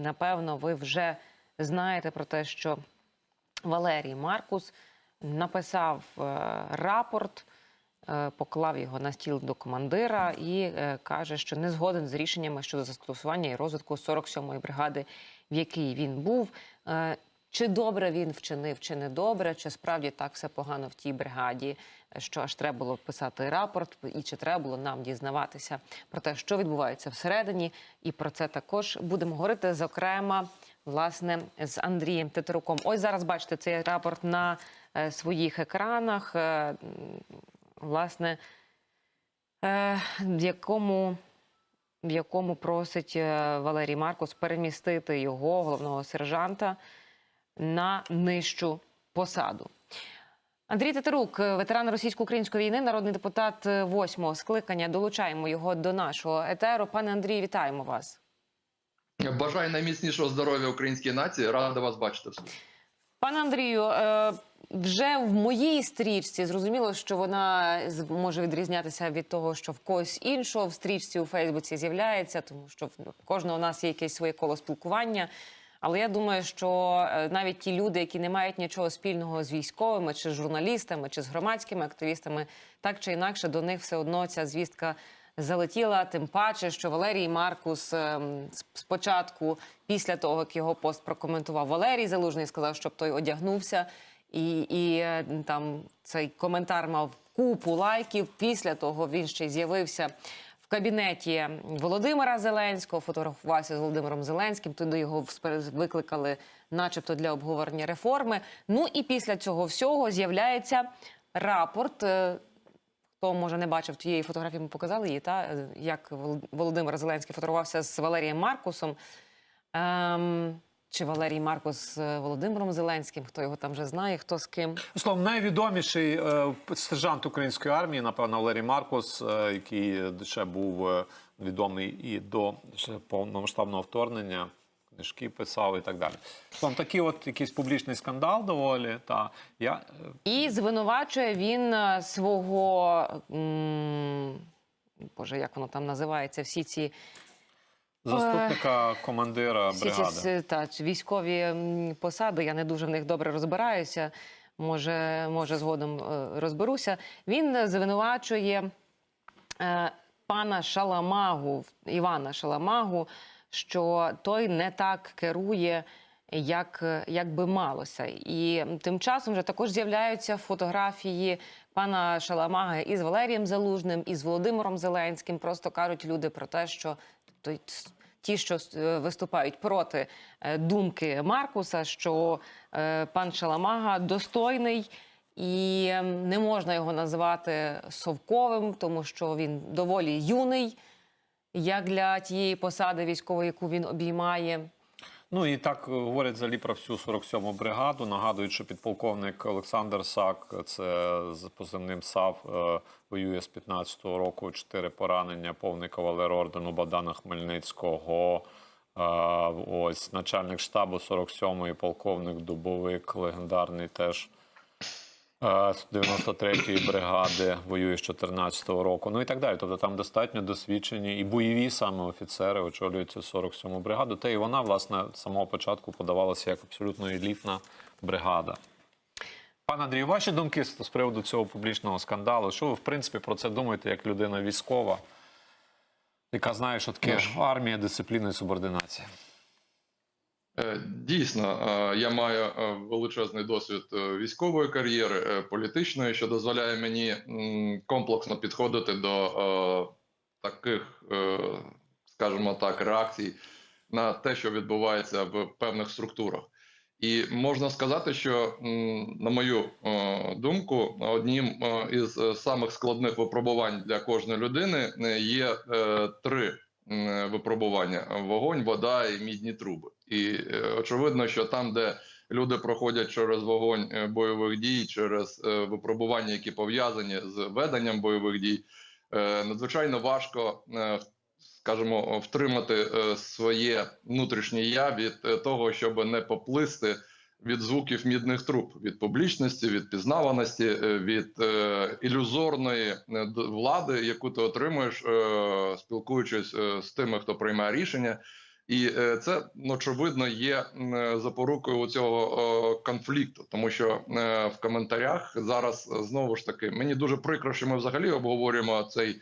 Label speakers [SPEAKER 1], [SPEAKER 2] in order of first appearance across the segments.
[SPEAKER 1] напевно, ви вже знаєте про те, що Валерій Маркус написав е, рапорт, е, поклав його на стіл до командира і е, каже, що не згоден з рішеннями щодо застосування і розвитку 47-ї бригади, в якій він був. Чи добре він вчинив, чи не добре, чи справді так все погано в тій бригаді, що аж треба було писати рапорт, і чи треба було нам дізнаватися про те, що відбувається всередині, і про це також будемо говорити, зокрема, власне, з Андрієм Тетеруком. Ось зараз бачите цей рапорт на е, своїх екранах. Е, власне, е, в якому в якому просить Валерій Маркус перемістити його головного сержанта на нижчу посаду. Андрій Тетерук, ветеран російсько-української війни, народний депутат е, восьмого скликання. Долучаємо його до нашого етеру. Пане Андрію, вітаємо вас.
[SPEAKER 2] Бажаю найміцнішого здоров'я українській нації. Рада вас бачити.
[SPEAKER 1] Пане Андрію, е, вже в моїй стрічці зрозуміло, що вона може відрізнятися від того, що в когось іншого в стрічці у Фейсбуці з'являється, тому що в кожного у нас є якесь своє коло спілкування. Але я думаю, що е, навіть ті люди, які не мають нічого спільного з військовими, чи з журналістами, чи з громадськими активістами, так чи інакше до них все одно ця звістка залетіла. Тим паче, що Валерій Маркус ем, спочатку, після того як його пост прокоментував Валерій Залужний, сказав, щоб той одягнувся, і, і е, там цей коментар мав купу лайків. Після того він ще й з'явився кабінеті Володимира Зеленського, фотографувався з Володимиром Зеленським. Туди його викликали, начебто, для обговорення реформи. Ну і після цього всього з'являється рапорт. е, Хто може не бачив тієї фотографії, ми показали її, та е, як Володимир Зеленський фотографувався з Валерієм Маркусом. Ем, чи Валерій Маркус з Володимиром Зеленським? Хто його там вже знає, хто з ким?
[SPEAKER 3] Словом, найвідоміший е, сержант української армії, напевно, Валерій Маркус, е, який ще був е, відомий і до повномасштабного вторгнення, книжки писав і так далі. Словом, такий от якийсь публічний скандал доволі. Та я е,
[SPEAKER 1] І звинувачує він е, свого м, Боже, як воно там називається? Всі ці
[SPEAKER 3] заступника командира бригади.
[SPEAKER 1] та, військові посади. Я не дуже в них добре розбираюся. Може, може, згодом е, розберуся. Він звинувачує е, пана Шаламагу, Івана Шаламагу, що той не так керує, як, як би малося. І тим часом вже також з'являються фотографії пана Шаламага із Валерієм Залужним, і з Володимиром Зеленським. Просто кажуть люди про те, що ті, що е, виступають проти е, думки Маркуса, що е, пан Шаламага достойний. І е, не можна його називати совковим, тому що він доволі юний, як для тієї посади військової, яку він обіймає.
[SPEAKER 3] Ну і так е, говорять взагалі про всю 47-му бригаду. Нагадують, що підполковник Олександр Сак, це з позивним САВ, е, воює з 15-го року. Чотири поранення, повний кавалер ордену Богдана Хмельницького. Е, Ось начальник штабу 47-ї, полковник Дубовик, легендарний теж. Е, З 93-ї бригади воює з 14-го року, ну і так далі. Тобто там достатньо досвідчені і бойові саме офіцери очолюють цю 47-му бригаду. Та і вона, власне, з самого початку подавалася як абсолютно елітна бригада. Пане Андрію, ваші думки з з приводу цього публічного скандалу? Що ви, в принципі, про це думаєте як людина військова, яка знає, що таке армія, дисципліна і субординація?
[SPEAKER 2] Е, Дійсно, е, я маю е, величезний досвід військової кар'єри, політичної, що дозволяє мені комплексно підходити до таких, скажімо так, реакцій на те, що відбувається в певних структурах. І можна сказати, що, на мою думку, одним із самих складних випробувань для кожної людини є три випробування: вогонь, вода і мідні труби. І е, очевидно, що там, де люди проходять через вогонь е, бойових дій, через е, випробування, які пов'язані з веденням бойових дій, е, надзвичайно важко. е, Скажімо, втримати е, своє внутрішнє я від е, того, щоб не поплисти від звуків мідних труб, від публічності, від пізнаваності, е, від е, ілюзорної е, влади, яку ти отримуєш, е, спілкуючись е, з тими, хто приймає рішення. І це очевидно є запорукою цього е, конфлікту, тому що в коментарях зараз знову ж таки мені дуже прикро, що ми взагалі обговорюємо цей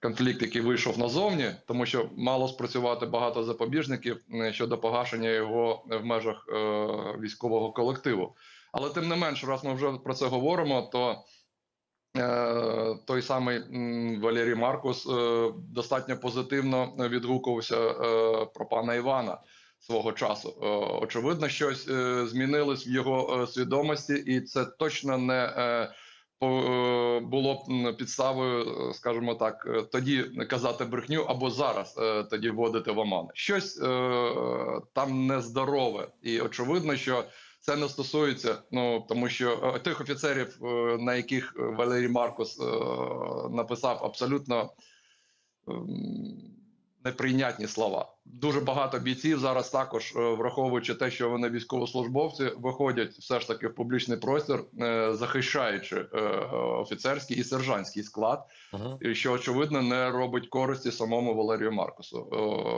[SPEAKER 2] конфлікт, який вийшов назовні, тому що мало спрацювати багато запобіжників щодо погашення його в межах е, військового колективу. Але тим не менш, раз ми вже про це говоримо, то е, той самий Валерій Маркус е, достатньо позитивно відгукувався про пана Івана свого часу. Очевидно, щось змінилось в його свідомості, і це точно не було б підставою, е, скажімо так, е, тоді казати брехню або зараз е, тоді вводити в оману. Щось е, там нездорове, і очевидно, що це не стосується, ну тому що е, тих офіцерів, е, на яких Валерій Маркус е, написав абсолютно ем, неприйнятні слова. Дуже багато бійців зараз також, е, враховуючи те, що вони військовослужбовці, виходять все ж таки в публічний простір, е, захищаючи е, офіцерський і сержантський склад, і що очевидно не робить користі самому Валерію Маркусу.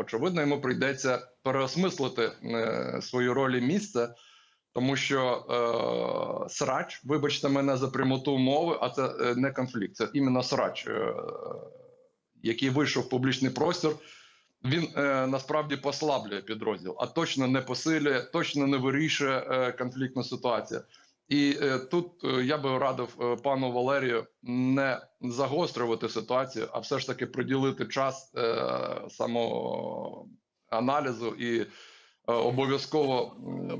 [SPEAKER 2] Очевидно, йому прийдеться переосмислити свою роль і місце, тому що е, срач, вибачте мене за прямоту мови, а це не конфлікт, це іменно срач, е, який вийшов в публічний простір. Він е, насправді послаблює підрозділ, а точно не посилює, точно не вирішує е, конфліктну ситуацію. І е, тут е, я би радив е, пану Валерію не загострювати ситуацію, а все ж таки приділити час е, самоаналізу і е, обов'язково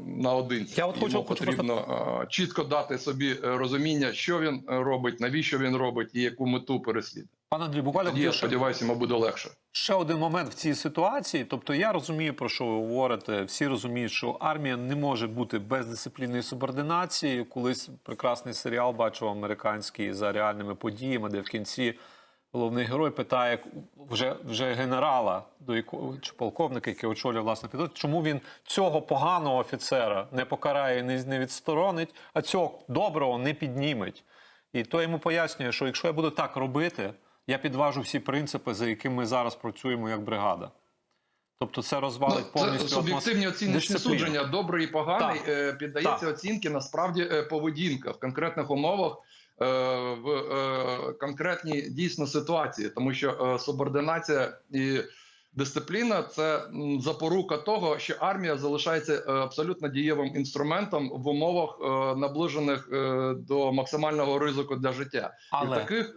[SPEAKER 2] наодинці.
[SPEAKER 3] Я от хочу-
[SPEAKER 2] Йому
[SPEAKER 3] хочу
[SPEAKER 2] потрібно е, чітко дати собі е, розуміння, що він робить, навіщо він робить і яку мету переслідує.
[SPEAKER 3] Пане Андрій, буквально
[SPEAKER 2] Тоді я сподіваюся, йому буде легше.
[SPEAKER 3] Ще один момент в цій ситуації. Тобто, я розумію, про що ви говорите. Всі розуміють, що армія не може бути без дисципліни субординації. Колись прекрасний серіал бачив американський за реальними подіями, де в кінці головний герой питає вже, вже генерала, до якого чи полковника, який очолює власне підрозділ, чому він цього поганого офіцера не покарає, не відсторонить, а цього доброго не підніметь. І то йому пояснює, що якщо я буду так робити, я підважу всі принципи, за якими ми зараз працюємо як бригада. Тобто це розвалить
[SPEAKER 2] Ну,
[SPEAKER 3] повністю
[SPEAKER 2] це суб'єктивні оціночні судження, добрий і поганий,
[SPEAKER 3] Так.
[SPEAKER 2] е, піддається
[SPEAKER 3] Так.
[SPEAKER 2] оцінки насправді е, поведінка в конкретних умовах. е, В конкретній дійсно ситуації, тому що субординація і дисципліна це запорука того, що армія залишається е, абсолютно дієвим інструментом в умовах е, наближених е, до максимального ризику для життя. І в таких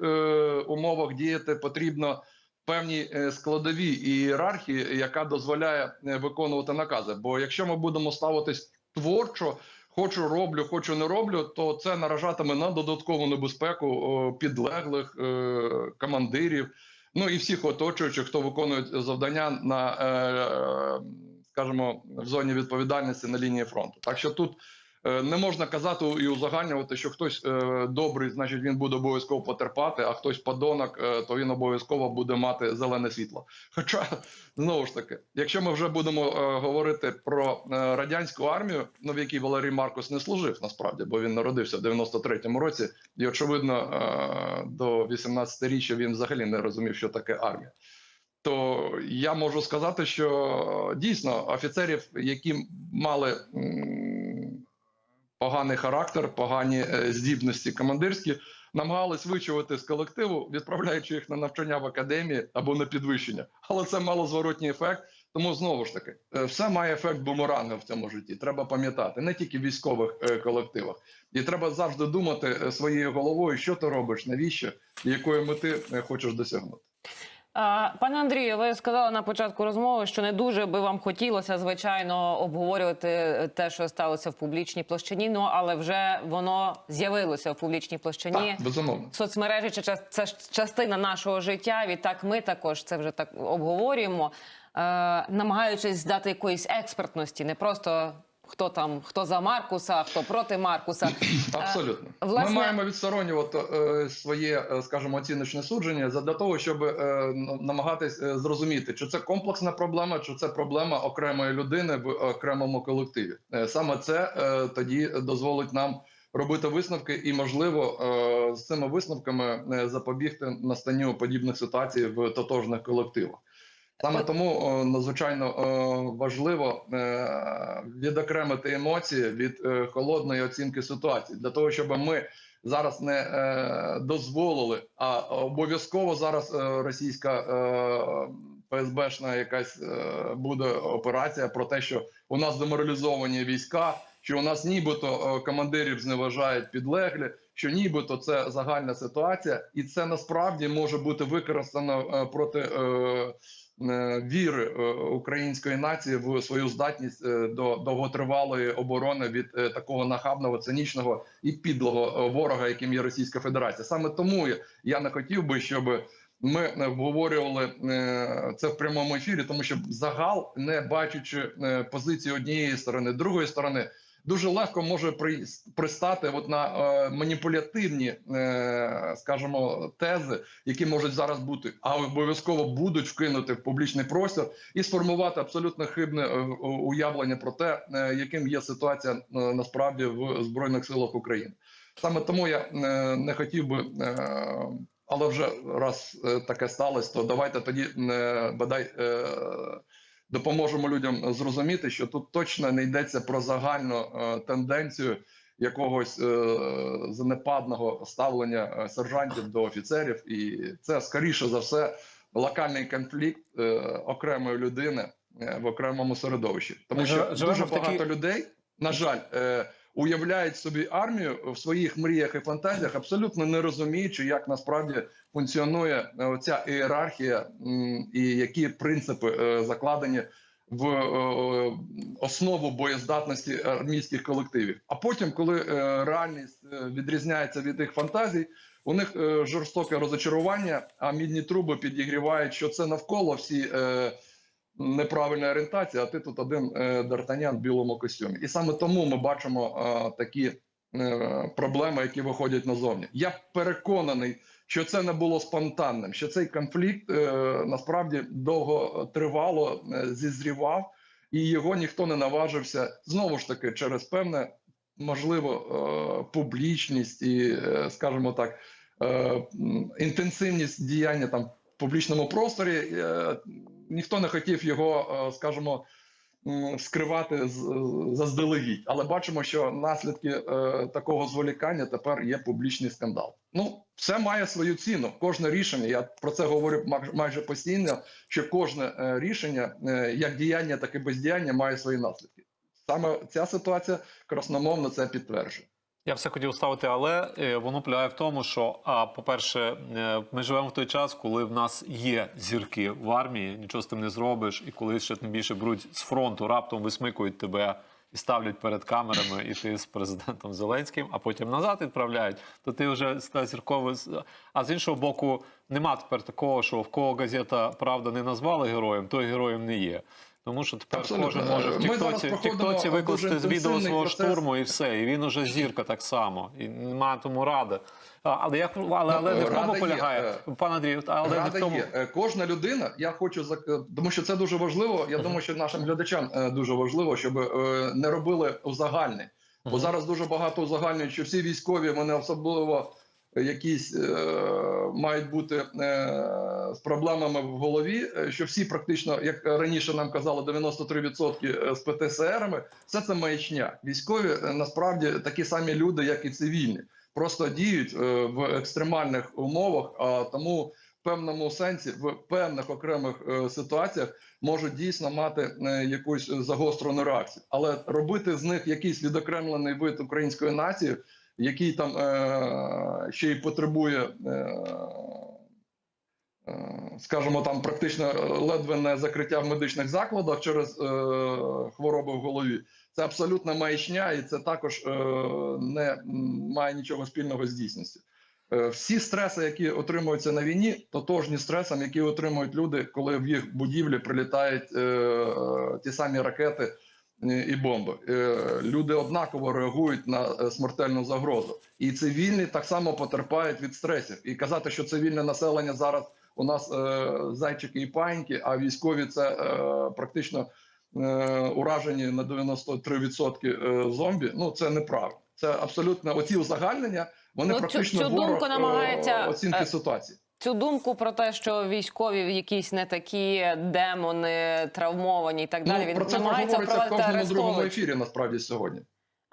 [SPEAKER 2] умовах діяти потрібно певній е, складовій ієрархії, яка дозволяє виконувати накази. Бо якщо ми будемо ставитись творчо, хочу роблю, хочу не роблю, то це наражатиме на додаткову небезпеку підлеглих командирів, ну і всіх оточуючих, хто виконує завдання на е, е, скажімо, в зоні відповідальності на лінії фронту. Так що тут. Е, Не можна казати і узагальнювати, що хтось е, добрий, значить він буде обов'язково потерпати, а хтось подонок, е, то він обов'язково буде мати зелене світло. Хоча знову ж таки, якщо ми вже будемо говорити про радянську армію, ну в якій Валерій Маркус не служив насправді, бо він народився в 93-му році, і очевидно, до 18-річчя він взагалі не розумів, що таке армія. То я можу сказати, що дійсно офіцерів, які мали поганий характер, погані е, здібності командирські, намагались вичувати з колективу, відправляючи їх на навчання в академії або на підвищення. Але це мало зворотній ефект. Тому знову ж таки, е, все має ефект бумеранга в цьому житті. Треба пам'ятати не тільки в військових е, колективах, і треба завжди думати своєю головою, що ти робиш, навіщо і якої мети хочеш досягнути.
[SPEAKER 1] Пане Андрію, ви сказали на початку розмови, що не дуже би вам хотілося, звичайно, обговорювати те, що сталося в публічній площині. Ну але вже воно з'явилося в публічній площині.
[SPEAKER 2] Так, безумовно.
[SPEAKER 1] Соцмережі це ж частина нашого життя. Відтак, ми також це вже так обговорюємо, е, намагаючись дати якоїсь експертності, не просто хто там, хто за Маркуса, хто проти Маркуса.
[SPEAKER 2] Абсолютно,
[SPEAKER 1] власне-
[SPEAKER 2] ми маємо відсторонювати е, своє, е, скажімо, оціночне судження для того, щоб е, намагатись е, зрозуміти, чи це комплексна проблема, чи це проблема окремої людини в окремому колективі. Саме це е, тоді дозволить нам робити висновки, і можливо е, з цими висновками запобігти настанню подібних ситуацій в тотожних колективах. Саме тому надзвичайно важливо е, відокремити емоції від е, холодної оцінки ситуації для того, щоб ми зараз не е, дозволили, а обов'язково зараз російська ФСБшна якась буде операція про те, що у нас деморалізовані війська, що у нас нібито командирів зневажають підлеглі, що нібито це загальна ситуація, і це насправді може бути використано проти. Е, Віри е, української нації в свою здатність е, до довготривалої оборони від е, такого нахабного, цинічного і підлого е, ворога, яким є Російська Федерація. Саме тому я- не хотів би, щоб ми е, обговорювали е, це в прямому ефірі, тому що загал, не бачачи е, позиції однієї сторони, другої сторони, дуже легко може при- пристати от на е, маніпулятивні, е, скажімо, тези, які можуть зараз бути, а обов'язково будуть вкинути в публічний простір і сформувати абсолютно хибне е, уявлення про те, е, яким є ситуація е, насправді в збройних силах України. Саме тому я е, не хотів би. е, Але вже раз е, таке сталося, то давайте тоді е, бодай допоможемо людям зрозуміти, що тут точно не йдеться про загальну е, тенденцію якогось е, занепадного ставлення е, сержантів до офіцерів, і це скоріше за все локальний конфлікт е, окремої людини е, в окремому середовищі, тому що
[SPEAKER 3] живемо
[SPEAKER 2] дуже
[SPEAKER 3] багато такій-
[SPEAKER 2] багато людей, на жаль. Уявляють собі армію в своїх мріях і фантазіях, абсолютно не розуміючи, як насправді функціонує е, оця ієрархія і які принципи е, закладені в е, основу боєздатності армійських колективів. А потім, коли реальність відрізняється від їх фантазій, у них жорстоке розочарування, а мідні труби підігрівають, що це навколо всі. Неправильна орієнтація, а ти тут один е, Д'Артанян в білому костюмі. І саме тому ми бачимо е, такі е, проблеми, які виходять назовні. Я переконаний, що це не було спонтанним, що цей конфлікт насправді довго тривало, зізрівав, і його ніхто не наважився знову ж таки через певне, можливо, публічність і, скажімо так, інтенсивність діяння там в публічному просторі. Е, ніхто не хотів його, е, скажімо, скривати з- заздалегідь. Але бачимо, що наслідки е, такого зволікання тепер є публічний скандал. Ну, все має свою ціну. Кожне рішення, я про це говорю майже постійно. Що кожне е, рішення, е, як діяння, так і бездіяння, має свої наслідки. Саме ця ситуація красномовно це підтверджує.
[SPEAKER 3] Я все хотів ставити, але е, воно полягає в тому, що, по-перше, е, ми живемо в той час, коли в нас є зірки в армії, нічого з тим не зробиш, і коли ще тим більше беруть з фронту, раптом висмикують тебе і ставлять перед камерами, і ти з президентом Зеленським, а потім назад відправляють, то ти вже зірковий. А з іншого боку, нема тепер такого, що в кого газета Правда не назвали героєм, той героєм не є. Тому що тепер
[SPEAKER 2] Абсолютно.
[SPEAKER 3] кожен може в Тіктоці, в Тіктоці викласти з відео свого
[SPEAKER 2] процес.
[SPEAKER 3] штурму і все. І він уже зірка так само. І немає тому ради. Але як але, але не в тому
[SPEAKER 2] Рада є.
[SPEAKER 3] полягає, пан Андрій, але не в тому.
[SPEAKER 2] є. Е, Кожна людина, я хочу зак- тому що це дуже важливо. Я думаю, що нашим глядачам е, дуже важливо, щоб е, не робили узагальний. Бо зараз дуже багато узагальнюють, що всі військові вони особливо якісь е, мають бути е, з проблемами в голові. е, Що всі практично, як раніше нам казали, 93% з ПТСРами, все це маячня. Військові е, насправді такі самі люди, як і цивільні, просто діють е, в екстремальних умовах, а тому певному сенсі, в певних окремих е, ситуаціях можуть дійсно мати е, якусь загострену реакцію, але робити з них якийсь відокремлений вид української нації, який там е, ще й потребує. Е, е, Скажімо, там практично ледве не закриття в медичних закладах через е, хвороби в голові. Це абсолютна маячня, і це також е, не має нічого спільного з дійсністю. Е, всі стреси, які отримуються на війні, тотожні стресам, які отримують люди, коли в їх будівлі прилітають е, ті самі ракети і бомби. Е, люди однаково реагують на е, смертельну загрозу, і цивільні так само потерпають від стресів. І казати, що цивільне населення зараз у нас е, зайчики і паньки, а військові це е, практично е, уражені на 93% е, зомбі. Ну це неправильно. Це абсолютно оці узагальнення. Вони
[SPEAKER 1] Ну,
[SPEAKER 2] практично
[SPEAKER 1] цю
[SPEAKER 2] ворог,
[SPEAKER 1] думку
[SPEAKER 2] е,
[SPEAKER 1] намагається,
[SPEAKER 2] оцінки
[SPEAKER 1] е,
[SPEAKER 2] ситуації.
[SPEAKER 1] Цю думку про те, що військові якісь не такі демони, травмовані і так далі.
[SPEAKER 2] Ну,
[SPEAKER 1] Він
[SPEAKER 2] про це
[SPEAKER 1] намагається
[SPEAKER 2] в кожному другому ефірі. Насправді сьогодні.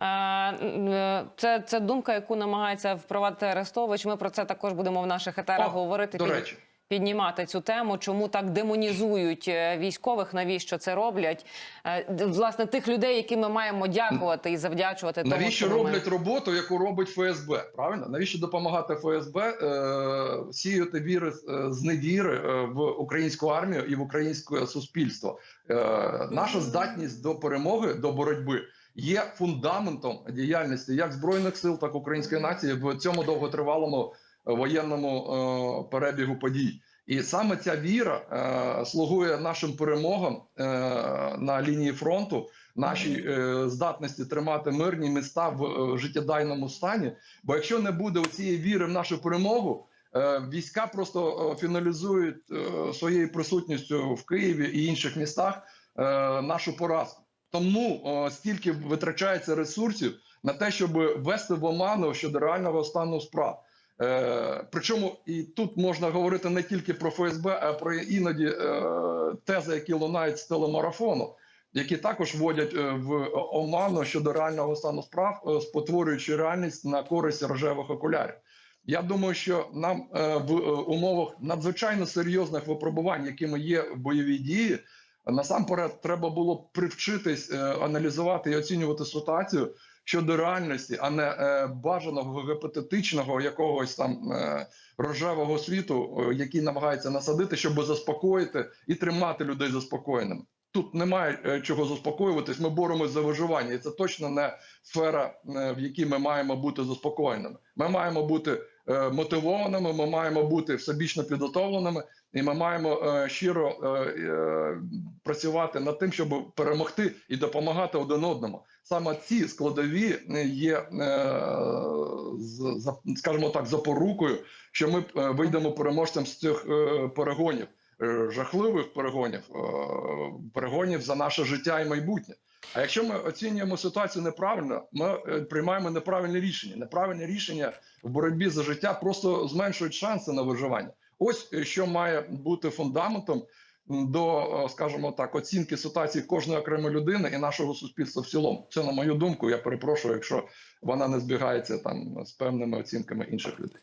[SPEAKER 1] Е, Це, це думка, яку намагається впровадити Арестович. Ми про це також будемо в наших етерах
[SPEAKER 2] О,
[SPEAKER 1] говорити.
[SPEAKER 2] До речі,
[SPEAKER 1] піднімати цю тему, чому так демонізують е, військових, навіщо це роблять? Е, Власне, тих людей, яким ми маємо дякувати і завдячувати тому,
[SPEAKER 2] навіщо
[SPEAKER 1] що ми-
[SPEAKER 2] роблять роботу, яку робить ФСБ? Правильно? Навіщо допомагати ФСБ е, сіяти віри е, зневіри е, в українську армію і в українське суспільство? Е, наша здатність до перемоги, до боротьби. Є фундаментом діяльності як збройних сил, так і української нації в цьому довготривалому воєнному е, перебігу подій. І саме ця віра е, слугує нашим перемогам е, на лінії фронту, нашій е, здатності тримати мирні міста в е, життєдайному стані. Бо якщо не буде цієї віри в нашу перемогу, е, війська просто е, фіналізують е, своєю присутністю в Києві і інших містах е, нашу поразку. Тому е, стільки витрачається ресурсів на те, щоб ввести в оману щодо реального стану справ. Е, причому і тут можна говорити не тільки про ФСБ, а про іноді е, тези, які лунають з телемарафону, які також вводять е, в оману щодо реального стану справ, спотворюючи реальність на користь рожевих окулярів. Я думаю, що нам в умовах надзвичайно серйозних випробувань, якими є в бойовій дії, насамперед треба було привчитись аналізувати і оцінювати ситуацію щодо реальності, а не е, бажаного гепатетичного якогось там е, рожевого світу, е, який намагається насадити, щоб заспокоїти і тримати людей заспокоєними. Тут немає чого заспокоюватись. Ми боремось за виживання, і це точно не сфера, в якій ми маємо бути заспокоєними. Ми маємо бути мотивованими, ми маємо бути всебічно підготовленими, і ми маємо е, щиро е, е, працювати над тим, щоб перемогти і допомагати один одному. Саме ці складові є, скажімо так, запорукою, що ми вийдемо переможцем з цих перегонів, жахливих перегонів, перегонів за наше життя і майбутнє. А якщо ми оцінюємо ситуацію неправильно, ми приймаємо неправильне рішення. Неправильне рішення в боротьбі за життя просто зменшують шанси на виживання. Ось е, що має бути фундаментом до, е, скажімо так, оцінки ситуації кожної окремої людини і нашого суспільства в цілому. Це на мою думку. Я перепрошую, якщо вона не збігається там з певними оцінками інших людей.